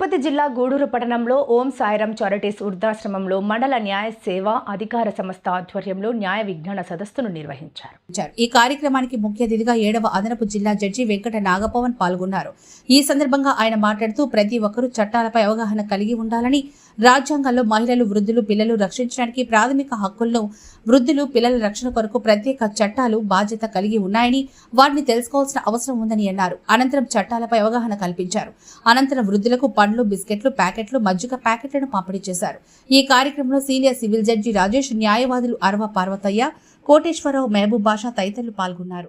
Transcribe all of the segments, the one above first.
తిరుపతి జిల్లా గూడూరు పట్టణంలో ఓం సాయిరామ్ చారిటీస్ వృద్ధాశ్రమంలో మండల న్యాయ సేవా అధికార సంస్థ ఆధ్వర్యంలో న్యాయ విజ్ఞాన సదస్సును నిర్వహించారు. నిర్వహించారు ఈ కార్యక్రమానికి ముఖ్య అతిథిగా ఏడవ అదనపు జిల్లా జడ్జి వెంకట నాగపవన్ పాల్గొన్నారు. ఈ సందర్భంగా ఆయన మాట్లాడుతూ ప్రతి ఒక్కరూ చట్టాలపై అవగాహన కలిగి ఉండాలని రాజ్యాంగంలో మహిళలు వృద్ధులు పిల్లలు రక్షించడానికి ప్రాథమిక హక్కులను వృద్ధులు పిల్లల రక్షణ కొరకు ప్రత్యేక చట్టాలు బాధ్యత కలిగి ఉన్నాయని వాటిని తెలుసుకోవాల్సిన అవసరం ఉందని అన్నారు. అనంతరం చట్టాలపై అవగాహన కల్పించారు. అనంతరం వృద్ధులకు పండ్లు బిస్కెట్లు ప్యాకెట్లు మజ్జిగ ప్యాకెట్లను పంపిణీ చేశారు. ఈ కార్యక్రమంలో సీనియర్ సివిల్ జడ్జి రాజేష్ న్యాయవాదులు అరవ పార్వతయ్య కోటేశ్వరరావు మహబూబ్ బాషా తదితరులు పాల్గొన్నారు.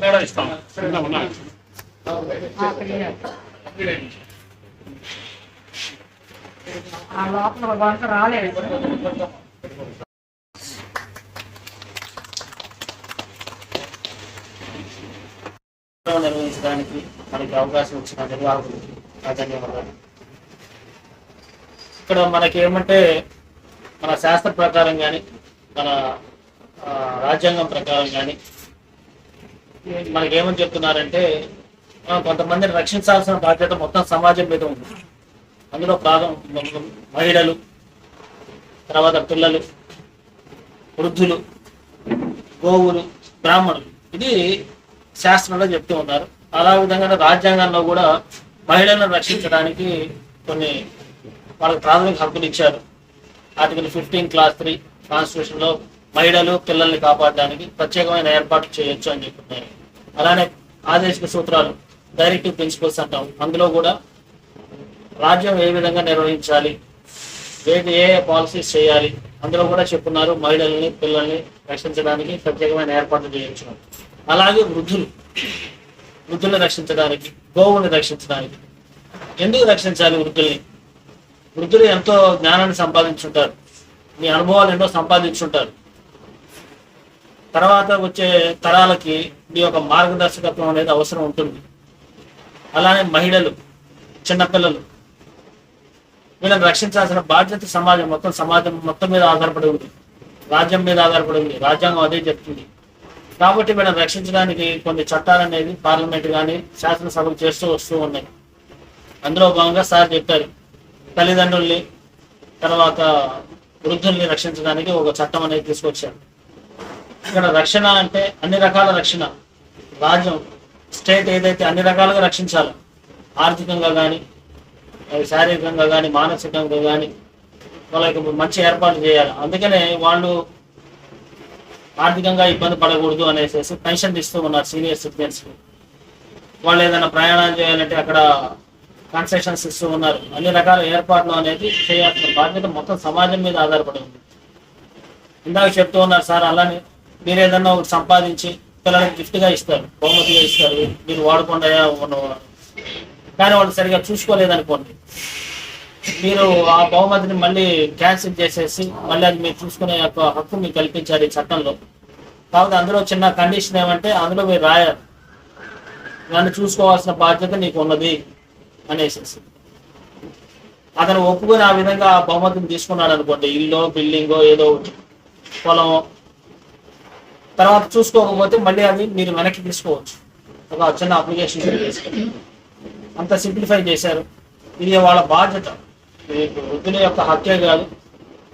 మేడం ఇస్తాం. ఉన్నా ఆ లోపల వంట రాలేదు. నిర్వహించడానికి మనకి అవకాశం ఇచ్చిన నిర్వాహకులకి నా ధన్యవాదాలు. ఇక్కడ మనకి ఏమంటే మన శాస్త్ర ప్రకారం కానీ మన రాజ్యాంగం ప్రకారం కానీ మనకి ఏమని చెప్తున్నారంటే కొంతమందిని రక్షించాల్సిన బాధ్యత మొత్తం సమాజం మీద ఉంది. అందులో ప్రాధం మహిళలు తర్వాత పిల్లలు వృద్ధులు గోవులు బ్రాహ్మణులు. ఇది శాస్త్రంలో చెప్తూ ఉన్నారు. అలా విధంగా రాజ్యాంగంలో కూడా మహిళలను రక్షించడానికి కొన్ని వాళ్ళకి ప్రాథమిక హక్కులు ఇచ్చారు. ఆర్టికల్ ఫిఫ్టీన్ క్లాస్ త్రీ కాన్స్టిట్యూషన్లో మహిళలు పిల్లల్ని కాపాడడానికి ప్రత్యేకమైన ఏర్పాట్లు చేయొచ్చు అని చెప్తున్నారు అలానే ఆదేశిక సూత్రాలు డైరెక్టివ్ ప్రిన్సిపల్స్ అంటాం. అందులో కూడా రాజ్యం ఏ విధంగా నిర్వహించాలి ఏది ఏ పాలసీస్ చేయాలి అందులో కూడా చెప్పున్నారు మహిళల్ని పిల్లల్ని రక్షించడానికి ప్రత్యేకమైన ఏర్పాట్లు చేయొచ్చు. అలాగే వృద్ధులు. వృద్ధుల్ని రక్షించడానికి గోవుని రక్షించడానికి. ఎందుకు రక్షించాలి వృద్ధుల్ని? వృద్ధులు ఎంతో జ్ఞానాన్ని సంపాదించుంటారు. మీ అనుభవాలు ఎన్నో సంపాదించుంటారు. తర్వాత వచ్చే తరాలకి మీ యొక్క మార్గదర్శకత్వం అనేది అవసరం ఉంటుంది. అలానే మహిళలు చిన్నపిల్లలు వీళ్ళని రక్షించాల్సిన బాధ్యత సమాజం మొత్తం సమాజం మొత్తం మీద ఆధారపడి ఉంది. రాజ్యం మీద ఆధారపడి ఉంది. రాజ్యాంగం అదే చెప్తుంది. కాబట్టి వీళ్ళని రక్షించడానికి కొన్ని చట్టాలు అనేది పార్లమెంట్ కానీ శాసనసభలు చేస్తూ వస్తూ ఉన్నాయి. అందులో భాగంగా సార్ చెప్పారు తల్లిదండ్రుల్ని తర్వాత వృద్ధుల్ని రక్షించడానికి ఒక చట్టం అనేది తీసుకొచ్చారు. ఇక్కడ రక్షణ అంటే అన్ని రకాల రక్షణ. రాజ్యం స్టేట్ ఏదైతే అన్ని రకాలుగా రక్షించాలి ఆర్థికంగా కానీ శారీరకంగా కానీ మానసికంగా కానీ వాళ్ళకి మంచి ఏర్పాటు చేయాలి. అందుకనే వాళ్ళు ఆర్థికంగా ఇబ్బంది పడకూడదు అనేసి పెన్షన్ ఇస్తూ ఉన్నారు సీనియర్ సిటిజన్స్ వాళ్ళు ఏదైనా ప్రయాణాలు చేయాలంటే అక్కడ కన్సెషన్స్ ఇస్తూ ఉన్నారు. అన్ని రకాల ఏర్పాట్లు అనేది చేయాల్సిన బాధ్యత మొత్తం సమాజం మీద ఆధారపడి ఉంది. ఇందాక చెప్తూ ఉన్నారు సార్ అలానే మీరు ఏదన్నా ఒకటి సంపాదించి పిల్లలకి గిఫ్ట్గా ఇస్తారు బహుమతిగా ఇస్తారు మీరు వాడకుండా కానీ వాళ్ళు సరిగా చూసుకోలేదనుకోండి. మీరు ఆ బహుమతిని మళ్ళీ క్యాన్సిల్ చేసేసి మళ్ళీ అది మీరు చూసుకునే యొక్క హక్కు మీకు కల్పించారు ఈ చట్టంలో. కాబట్టి అందులో చిన్న కండిషన్ ఏమంటే అందులో మీరు రాయారు నన్ను చూసుకోవాల్సిన బాధ్యత నీకు ఉన్నది అనేసి అతను ఒప్పుకొని ఆ విధంగా ఆ బహుమతిని తీసుకున్నాడు అనుకోండి. ఇల్లు బిల్డింగో ఏదో ఒకటి పొలం. తర్వాత చూసుకోకపోతే మళ్ళీ అది మీరు వెనక్కి తీసుకోవచ్చు. ఒక చిన్న అప్లికేషన్ అంత సింప్లిఫై చేశారు. ఇది వాళ్ళ బాధ్యత. వృద్ధుల యొక్క హత్య కాదు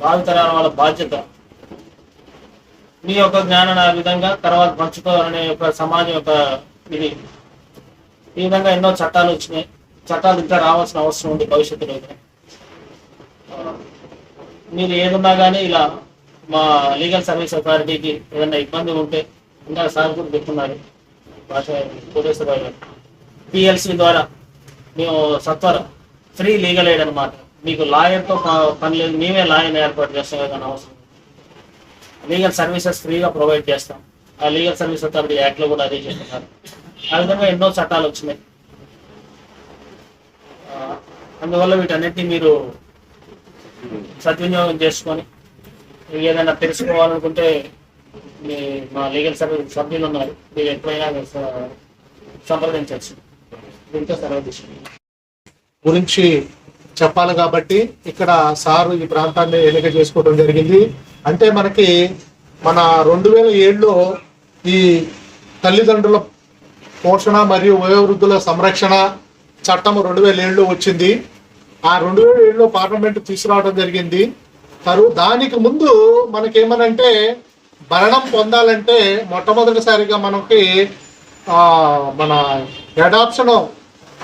భావితరాల వాళ్ళ బాధ్యత. మీ యొక్క జ్ఞానం ఆ విధంగా తర్వాత పంచుకోవాలనే యొక్క సమాజం యొక్క ఇది. ఈ విధంగా ఎన్నో చట్టాలు వచ్చినాయి. చట్టాలు ఇంకా రావాల్సిన అవసరం ఉంది భవిష్యత్తులో మీరు ఏదున్నా కానీ ఇలా మా లీగల్ సర్వీస్ అథారిటీకి ఏదైనా ఇబ్బంది ఉంటే ఇంకా సార్ కూడా చెప్తున్నారు. భాష కోటేశ్వరరావు గారు పిఎల్సి ద్వారా మేము సత్వర ఫ్రీ లీగల్ ఎయిడ్ అనమాట మీకు లాయర్తో పని లేదు. మేమే లాయర్ని ఏర్పాటు చేస్తాం. ఏదైనా అవసరం లీగల్ సర్వీసెస్ ఫ్రీగా ప్రొవైడ్ చేస్తాం. ఆ లీగల్ సర్వీస్ అథారిటీ యాక్ట్లో కూడా అదే చేస్తున్నారు. ఆ విధంగా ఎన్నో చట్టాలు వచ్చినాయి. అందువల్ల వీటన్నిటిని మీరు సద్వినియోగం చేసుకొని ఏదైనా తెలుసుకోవాలనుకుంటే మీ మా లీగల్ సర్వీస్ సభ్యులు ఉన్నారు. మీరు ఎప్పుడైనా సంప్రదించవచ్చు. దీంతో సెలవు గురించి చెప్పాలి కాబట్టి ఇక్కడ సారు ఈ ప్రాంతాన్ని ఎన్నిక చేసుకోవడం జరిగింది. అంటే మనకి మన రెండు వేల ఏడులో ఈ తల్లిదండ్రుల పోషణ మరియు వయోవృద్ధుల సంరక్షణ చట్టం రెండు వేల ఏడులో వచ్చింది. ఆ రెండు వేల ఏడులో పార్లమెంట్ తీసుకురావడం జరిగింది. తరు దానికి ముందు మనకేమనంటే భరణం పొందాలంటే మొట్టమొదటిసారిగా మనకి మన అడాప్షన్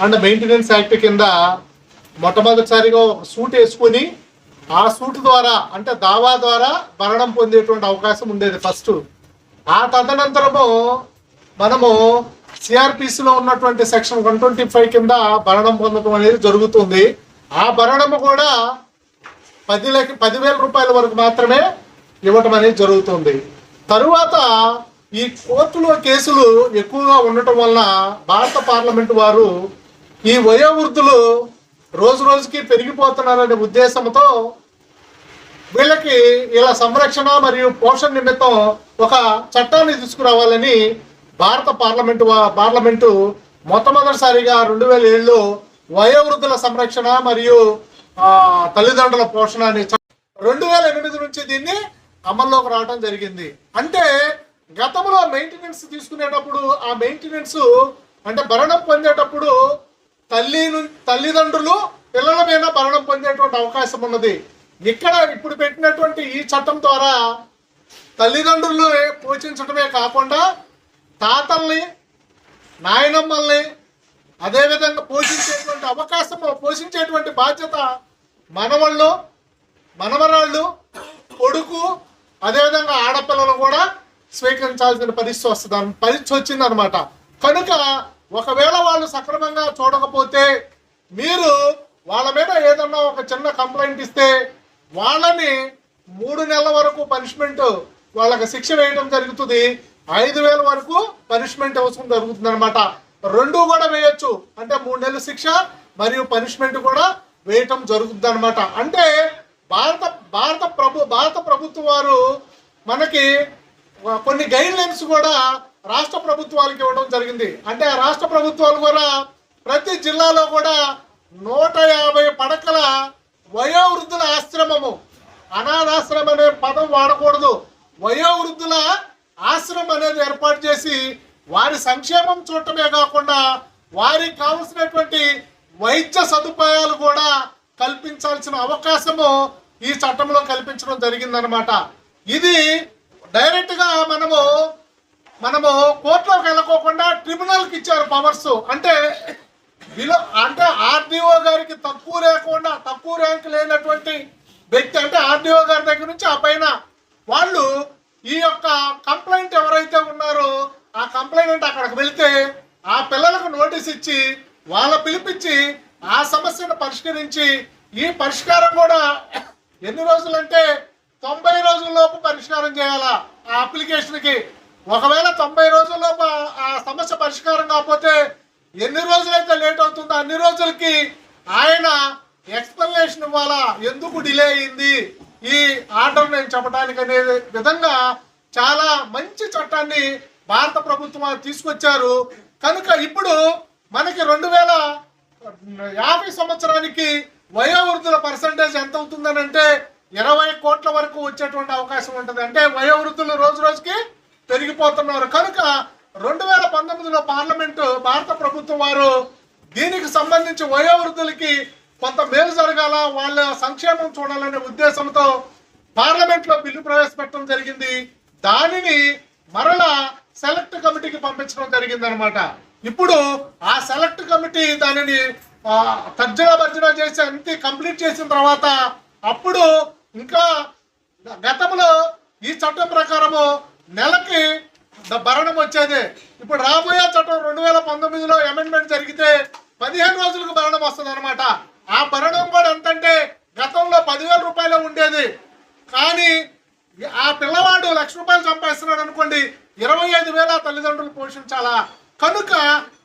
అండ్ మెయింటెనెన్స్ యాక్ట్ కింద మొట్టమొదటిసారిగా ఒక సూట్ వేసుకుని ఆ సూట్ ద్వారా అంటే దావా ద్వారా భరణం పొందేటువంటి అవకాశం ఉండేది ఫస్ట్ ఆ తదనంతరము మనము సిఆర్పిసిలో ఉన్నటువంటి సెక్షన్ వన్ ట్వంటీ ఫైవ్ కింద భరణం పొందడం అనేది జరుగుతుంది. ఆ భరణము కూడా పది లక్ష పదివేల రూపాయల వరకు మాత్రమే ఇవ్వటం అనేది జరుగుతుంది. తరువాత ఈ కోర్టులో కేసులు ఎక్కువగా ఉండటం వలన భారత పార్లమెంటు వారు ఈ వయోవృద్ధులు రోజు రోజుకి పెరిగిపోతున్నారనే ఉద్దేశంతో వీళ్ళకి ఇలా సంరక్షణ మరియు పోషణ నిమిత్తం ఒక చట్టాన్ని తీసుకురావాలని భారత పార్లమెంటు పార్లమెంటు మొట్టమొదటిసారిగా రెండు వేల ఏళ్ళు వయోవృద్ధుల సంరక్షణ మరియు తల్లిదండ్రుల పోషణ అనే రెండు వేల ఎనిమిది నుంచి దీన్ని అమల్లోకి రావడం జరిగింది. అంటే గతంలో మెయింటెనెన్స్ తీసుకునేటప్పుడు ఆ మెయింటెనెన్స్ అంటే భరణం పొందేటప్పుడు తల్లి తల్లిదండ్రులు పిల్లల మీద భరణం పొందేటువంటి అవకాశం ఉన్నది. ఇక్కడ ఇప్పుడు పెట్టినటువంటి ఈ చట్టం ద్వారా తల్లిదండ్రులు పోషించడమే కాకుండా తాతల్ని నాయనమ్మల్ని అదేవిధంగా పోషించేటువంటి అవకాశం పోషించేటువంటి బాధ్యత మనవాళ్ళు మనవరాళ్ళు కొడుకు అదేవిధంగా ఆడపిల్లలు కూడా స్వీకరించాల్సిన పరిస్థితి వస్తుంది. పరిస్థితి వచ్చింది అనమాట కనుక ఒకవేళ వాళ్ళు సక్రమంగా చూడకపోతే మీరు వాళ్ళ మీద ఏదన్నా ఒక చిన్న కంప్లైంట్ ఇస్తే వాళ్ళని మూడు నెలల వరకు పనిష్మెంట్ వాళ్ళకి శిక్ష వేయడం జరుగుతుంది. ఐదు వేల వరకు పనిష్మెంట్ అవసరం జరుగుతుంది అనమాట రెండు కూడా వేయచ్చు. అంటే మూడు నెలల శిక్ష మరియు పనిష్మెంట్ కూడా వేయటం జరుగుతుంది అనమాట అంటే భారత భారత ప్రభు భారత ప్రభుత్వం వారు మనకి కొన్ని గైడ్ లైన్స్ కూడా రాష్ట్ర ప్రభుత్వాలకు ఇవ్వడం జరిగింది. అంటే ఆ రాష్ట్ర ప్రభుత్వాలు కూడా ప్రతి జిల్లాలో కూడా నూట యాభై పడకల వయోవృద్ధుల ఆశ్రమము. అనాథాశ్రమం అనే పదం వాడకూడదు. వయోవృద్ధుల ఆశ్రమం అనేది ఏర్పాటు చేసి వారి సంక్షేమం చూడటమే కాకుండా వారికి కావలసినటువంటి వైద్య సదుపాయాలు కూడా కల్పించాల్సిన అవకాశము ఈ చట్టంలో కల్పించడం జరిగిందనమాట ఇది డైరెక్ట్గా మనము మనము కోర్టులోకి వెళ్ళకోకుండా ట్రిబ్యునల్కి ఇచ్చారు పవర్స్ అంటే విలో అంటే ఆర్డీఓ గారికి తక్కువ లేకుండా తక్కువ ర్యాంక్ లేనటువంటి వ్యక్తి అంటే ఆర్డీఓ గారి దగ్గర నుంచి ఆ పైన వాళ్ళు ఈ యొక్క కంప్లైంట్ ఎవరైతే ఉన్నారో ఆ కంప్లైంట్ అక్కడికి వెళితే ఆ పిల్లలకు నోటీస్ ఇచ్చి వాళ్ళ పిలిపించి ఆ సమస్యను పరిష్కరించి ఈ పరిష్కారం కూడా ఎన్ని రోజులంటే తొంభై రోజుల్లోపు పరిష్కారం చేయాలా ఆ అప్లికేషన్కి ఒకవేళ తొంభై రోజుల్లో ఆ- సమస్య పరిష్కారం కాకపోతే ఎన్ని రోజులైతే లేట్ అవుతుందో అన్ని రోజులకి ఆయన ఎక్స్ప్లెనేషన్ ఇవ్వాలా? ఎందుకు డిలే అయింది? ఈ ఆర్డర్ నేను చెప్పడానికి అనే విధంగా చాలా మంచి చట్టాన్ని భారత ప్రభుత్వం తీసుకొచ్చారు. కనుక ఇప్పుడు మనకి రెండు వేల యాభై సంవత్సరానికి వయోవృద్ధుల పర్సంటేజ్ ఎంత అవుతుందని అంటే ఇరవై కోట్ల వరకు వచ్చేటువంటి అవకాశం ఉంటుంది. అంటే వయోవృద్ధులు రోజు రోజుకి పెరిగిపోతున్నారు. కనుక రెండు వేల పంతొమ్మిదిలో పార్లమెంటు భారత ప్రభుత్వం వారు దీనికి సంబంధించి వయోవృద్ధులకి కొంత మేలు జరగాల వాళ్ళ సంక్షేమం చూడాలనే ఉద్దేశంతో పార్లమెంట్లో బిల్లు ప్రవేశపెట్టడం జరిగింది. దానిని మరలా సెలెక్ట్ కమిటీకి పంపించడం జరిగింది అనమాట ఇప్పుడు ఆ సెలెక్ట్ కమిటీ దానిని ఆ, తర్జన భర్జన చేసి అంతే కంప్లీట్ చేసిన తర్వాత అప్పుడు ఇంకా గతంలో ఈ చట్టం ప్రకారము నెలకి భరణం వచ్చేది. ఇప్పుడు రాబోయే చట్టం రెండు వేల పంతొమ్మిదిలో అమెండ్మెంట్ జరిగితే పదిహేను రోజులకు భరణం వస్తుంది అనమాట ఆ భరణం కూడా ఎంతంటే గతంలో పదివేల రూపాయలు ఉండేది. కానీ ఆ పిల్లవాడు లక్ష రూపాయలు సంపాదిస్తున్నాడు అనుకోండి ఇరవై ఐదు వేల తల్లిదండ్రులు పోషించాలా? కనుక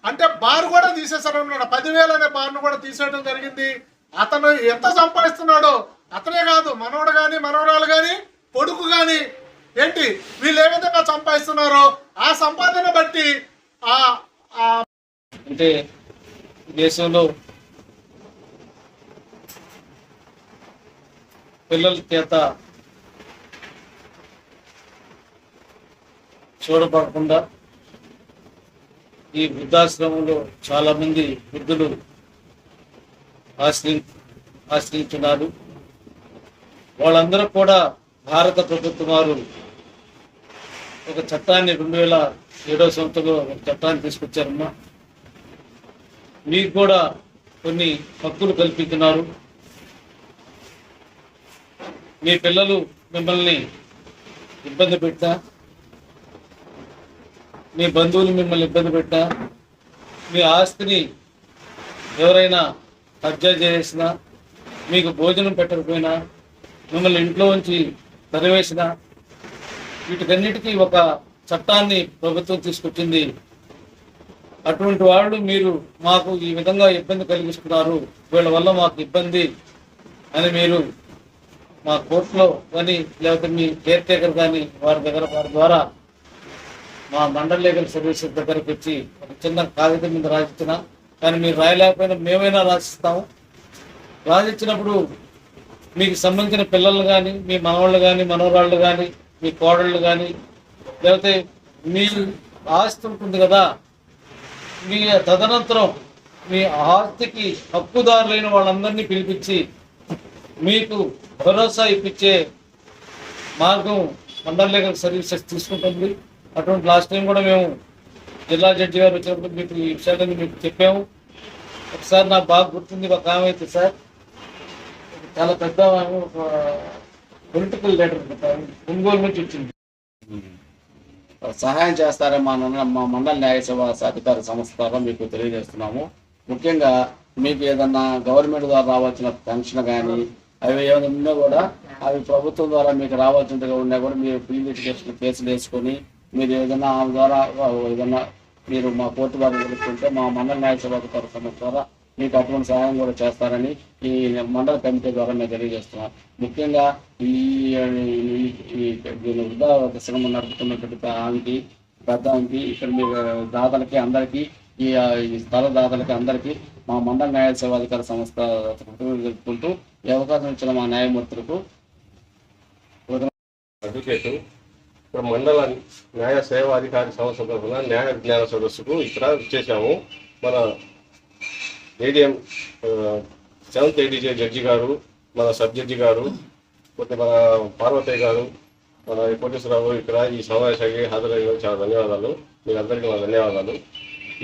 అంటే బారు కూడా తీసేశారు అనమాట పదివేలు అనే బార్ను కూడా తీసేయడం జరిగింది. అతను ఎంత సంపాదిస్తున్నాడో అతనే కాదు మనవడు కానీ మనవరాలు కానీ కొడుకు కానీ ఏంటి? వీళ్ళు ఏ విధంగా సంపాదిస్తున్నారో ఆ సంపాదన బట్టి ఆ ఆ అంటే దేశంలో పిల్లల చేత చూడబడకుండా ఈ వృద్ధాశ్రమంలో చాలా మంది వృద్ధులు ఆశ్రయి ఆశ్రయించున్నారు. వాళ్ళందరూ కూడా భారత ప్రభుత్వం వారు ఒక చట్టాన్ని రెండు వేల ఏడో సంవత్సరంలో ఒక చట్టాన్ని తీసుకొచ్చారమ్మా. మీకు కూడా కొన్ని హక్కులు కల్పిస్తున్నారు. మీ పిల్లలు మిమ్మల్ని ఇబ్బంది పెట్టా. మీ బంధువులు మిమ్మల్ని ఇబ్బంది పెట్టా. మీ ఆస్తిని ఎవరైనా కబ్జా చేసినా మీకు భోజనం పెట్టకపోయినా మిమ్మల్ని ఇంట్లో ఉంచి తరివేసినా వీటికన్నిటికీ ఒక చట్టాన్ని ప్రభుత్వం తీసుకొచ్చింది. అటువంటి వాళ్ళు మీరు మాకు ఈ విధంగా ఇబ్బంది కలిగిస్తున్నారు. వీళ్ళ వల్ల మాకు ఇబ్బంది అని మీరు మా కోర్టులో కానీ లేకపోతే మీ కేర్ టేకర్ కానీ వారి దగ్గర వారి ద్వారా మా మండల లీగల్ సర్వీసెస్ దగ్గరకు వచ్చి ఒక చిన్న కాగితం మీద రాసిచ్చిన. కానీ మీరు రాయలేకపోయినా మేమైనా రాసిస్తాము. రాసిచ్చినప్పుడు మీకు సంబంధించిన పిల్లలు కానీ మీ మనవాళ్ళు కానీ మనవరాళ్ళు కానీ మీ కోడళ్ళు కానీ లేకపోతే మీ ఆస్తి ఉంటుంది కదా మీ తదనంతరం మీ ఆస్తికి హక్కుదారులైన వాళ్ళందరినీ పిలిపించి మీకు భరోసా ఇప్పించే మార్గం మండల లీగల్ సర్వీసెస్ తీసుకుంటుంది. అటువంటి లాస్ట్ టైం కూడా మేము జిల్లా జడ్జి గారు వచ్చినప్పుడు మీకు ఈ విషయాలన్నీ మీకు చెప్పాము. ఒకసారి నాకు బాగా గుర్తుంది ఒక ఆమె అయితే సార్. చాలా పెద్ద ఒక పొలిటికల్ లీడర్ ఒంగోలు నుంచి వచ్చింది. సహాయం చేస్తారని మా మా మండల న్యాయ సేవా అధికార సంస్థ ద్వారా మీకు తెలియజేస్తున్నాము. ముఖ్యంగా మీకు ఏదన్నా గవర్నమెంట్ ద్వారా రావాల్సిన పెన్షన్ కానీ అవి ఏమైనా ఉన్నా కూడా అవి ప్రభుత్వం ద్వారా మీకు రావాల్సినట్టుగా ఉన్నా కూడా మీరు ప్రీ లిటిగేషన్ కేసులు వేసుకొని మీరు ఏదైనా ఆమె ద్వారా ఏదైనా మీరు మా కోర్టు ద్వారా తెలుసుకుంటే మా మండల న్యాయసేవా అధికార సంస్థ ద్వారా మీకు అటువంటి సహాయం కూడా చేస్తారని ఈ మండల కమిటీ ద్వారా మేము తెలియజేస్తున్నాం. ముఖ్యంగా ఈ ఈ- శ్రమ నడుపుతున్నటువంటి ఆమెకి పెద్ద ఆమెకి ఇక్కడ మీ దాతలకి అందరికీ ఈ స్థల దాతలకి అందరికీ మా మండల న్యాయ సేవాధికార సంస్థ కృతజ్ఞతలు తెలుపుకుంటూ ఈ అవకాశం ఇచ్చిన మా న్యాయమూర్తులకు అడ్వకేటు ఇక్కడ మండల న్యాయ సేవాధికారి సంస్థ తరఫున న్యాయ విజ్ఞాన సదస్సుకు ఇక్కడ చేశాము. మన ఏడిఎం సెవెంత్ ఏడీజే జడ్జి గారు మన సబ్ జడ్జి గారు కొద్ది మన పార్వతయ్య గారు మన కోటేశ్వరరావు ఇక్కడ ఈ సమావేశానికి హాజరైన చాలా ధన్యవాదాలు. మీకు అందరికీ నా ధన్యవాదాలు.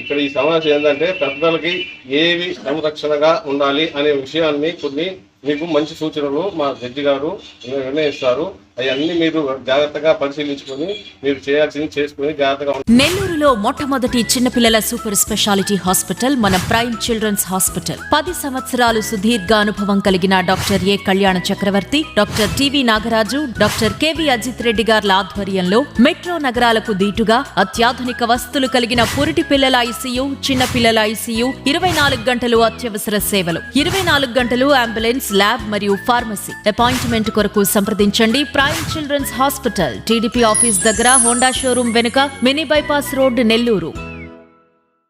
ఇక్కడ ఈ సమావేశం ఏంటంటే పెద్దలకి ఏవి సంరక్షణగా ఉండాలి అనే విషయాన్ని కొన్ని మీకు మంచి సూచనలు మా జడ్జి గారు నిర్ణయిస్తారు. అవన్నీ మీరు జాగ్రత్తగా పరిశీలించుకొని మీరు చేయాల్సింది చేసుకుని జాగ్రత్తగా నెల్లూరులో మొట్టమొదటి చిన్నపిల్లల సూపర్ స్పెషాలిటీ హాస్పిటల్ మన ప్రైమ్ చిల్డ్రన్స్ హాస్పిటల్. పది సంవత్సరాలు సుదీర్ఘ అనుభవం కలిగిన doctor A Kalyana Chakravarthi doctor TV Nagaraju doctor KV Ajith Reddy గార్ల ఆధ్వర్యంలో మెట్రో నగరాలకు దీటుగా అత్యాధునిక వస్తువులు కలిగిన పురిటి పిల్లల ఐసీయూ చిన్న పిల్లల ఐసీయూ ఇరవై నాలుగు గంటలు అత్యవసర సేవలు. ఇరవై నాలుగు గంటలు అంబులెన్స్ ల్యాబ్ మరియు ఫార్మసీ. అపాయింట్మెంట్ కొరకు సంప్రదించండి. Prime children's hospital TDP office దగ్గర హోండా షోరూం వెనుక మినీ బైపాస్ రోడ్ నెల్లూరు.